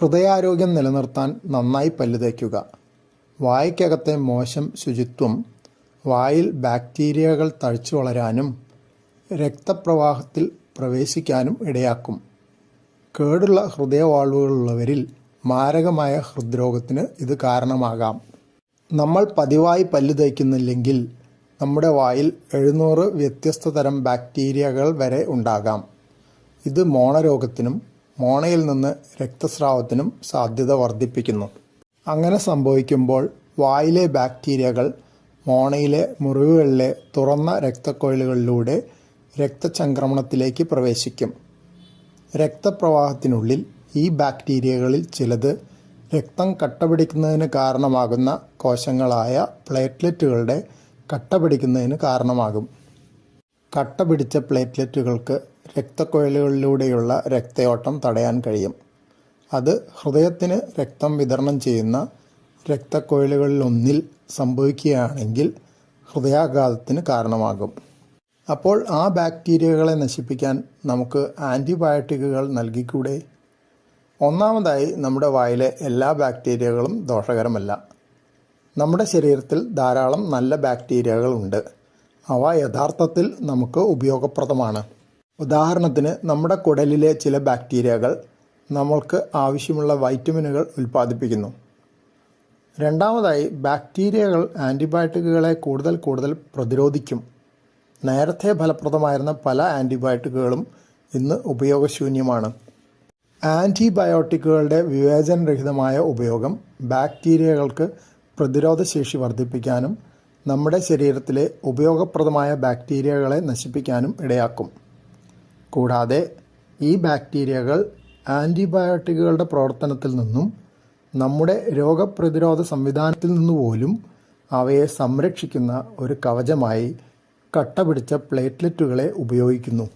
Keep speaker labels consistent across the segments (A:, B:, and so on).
A: ഹൃദയാരോഗ്യം നിലനിർത്താൻ നന്നായി പല്ല് തേക്കുക വായ്ക്കകത്തെ മോശം ശുചിത്വം വായിൽ ബാക്ടീരിയകൾ തഴച്ചു വളരാനും രക്തപ്രവാഹത്തിൽ പ്രവേശിക്കാനും ഇടയാക്കും. കേടുള്ള ഹൃദയവാൾവുകളുള്ളവരിൽ മാരകമായ ഹൃദ്രോഗത്തിന് ഇത് കാരണമാകാം. നമ്മൾ പതിവായി പല്ല് തേക്കുന്നില്ലെങ്കിൽ നമ്മുടെ വായിൽ എഴുന്നൂറ് വ്യത്യസ്ത തരം ബാക്ടീരിയകൾ വരെ ഉണ്ടാകാം. ഇത് മോണരോഗത്തിനും മോണയിൽ നിന്ന് രക്തസ്രാവത്തിനും സാധ്യത വർദ്ധിപ്പിക്കുന്നു. അങ്ങനെ സംഭവിക്കുമ്പോൾ വായിലെ ബാക്ടീരിയകൾ മോണയിലെ മുറിവുകളിലെ തുറന്ന രക്തക്കൊഴലുകളിലൂടെ രക്തചംക്രമണത്തിലേക്ക് പ്രവേശിക്കും. രക്തപ്രവാഹത്തിനുള്ളിൽ ഈ ബാക്ടീരിയകളിൽ ചിലത് രക്തം കട്ടപിടിക്കുന്നതിന് കാരണമാകുന്ന കോശങ്ങളായ പ്ലേറ്റ്ലെറ്റുകളുടെ കട്ടപിടിക്കുന്നതിന് കാരണമാകും. കട്ടപിടിച്ച പ്ലേറ്റ്ലെറ്റുകൾക്ക് രക്തക്കുഴലുകളിലൂടെയുള്ള രക്തയോട്ടം തടയാൻ കഴിയും. അത് ഹൃദയത്തിന് രക്തം വിതരണം ചെയ്യുന്ന രക്തക്കുഴലുകളിലൊന്നിൽ സംഭവിക്കുകയാണെങ്കിൽ ഹൃദയാഘാതത്തിന് കാരണമാകും. അപ്പോൾ ആ ബാക്ടീരിയകളെ നശിപ്പിക്കാൻ നമുക്ക് ആന്റിബയോട്ടിക്കുകൾ നൽകിക്കൂടെ? ഒന്നാമതായി നമ്മുടെ വായിലെ എല്ലാ ബാക്ടീരിയകളും ദോഷകരമല്ല. നമ്മുടെ ശരീരത്തിൽ ധാരാളം നല്ല ബാക്ടീരിയകളുണ്ട് അവ യഥാർത്ഥത്തിൽ നമുക്ക് ഉപയോഗപ്രദമാണ്. ഉദാഹരണത്തിന് നമ്മുടെ കുടലിലെ ചില ബാക്ടീരിയകൾ നമ്മൾക്ക് ആവശ്യമുള്ള വൈറ്റമിനുകൾ ഉൽപ്പാദിപ്പിക്കുന്നു. രണ്ടാമതായി ബാക്ടീരിയകൾ ആന്റിബയോട്ടിക്കുകളെ കൂടുതൽ കൂടുതൽ പ്രതിരോധിക്കും. നേരത്തെ ഫലപ്രദമായിരുന്ന പല ആന്റിബയോട്ടിക്കുകളും ഇന്ന് ഉപയോഗശൂന്യമാണ്. ആന്റിബയോട്ടിക്കുകളുടെ വിവേചനരഹിതമായ ഉപയോഗം ബാക്ടീരിയകൾക്ക് പ്രതിരോധശേഷി വർദ്ധിപ്പിക്കാനും നമ്മുടെ ശരീരത്തിലെ ഉപയോഗപ്രദമായ ബാക്ടീരിയകളെ നശിപ്പിക്കാനും ഇടയാക്കും. കൂടാതെ ഈ ബാക്ടീരിയകൾ ആന്റിബയോട്ടിക്കുകളുടെ പ്രവർത്തനത്തിൽ നിന്നും നമ്മുടെ രോഗപ്രതിരോധ സംവിധാനത്തിൽ നിന്നുപോലും അവയെ സംരക്ഷിക്കുന്ന ഒരു കവചമായി കട്ട പിടിച്ച പ്ലേറ്റ്ലെറ്റുകളെ ഉപയോഗിക്കുന്നു.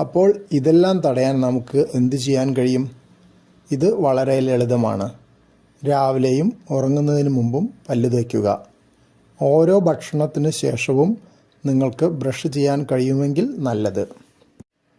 A: അപ്പോൾ ഇതെല്ലാം തടയാൻ നമുക്ക് എന്ത് ചെയ്യാൻ കഴിയും? ഇത് വളരെ ലളിതമാണ്. രാവിലെയും ഉറങ്ങുന്നതിന് മുമ്പും പല്ല് തേക്കുക. ഓരോ ഭക്ഷണത്തിന് ശേഷവും നിങ്ങൾക്ക് ബ്രഷ് ചെയ്യാൻ കഴിയുമെങ്കിൽ നല്ലത്.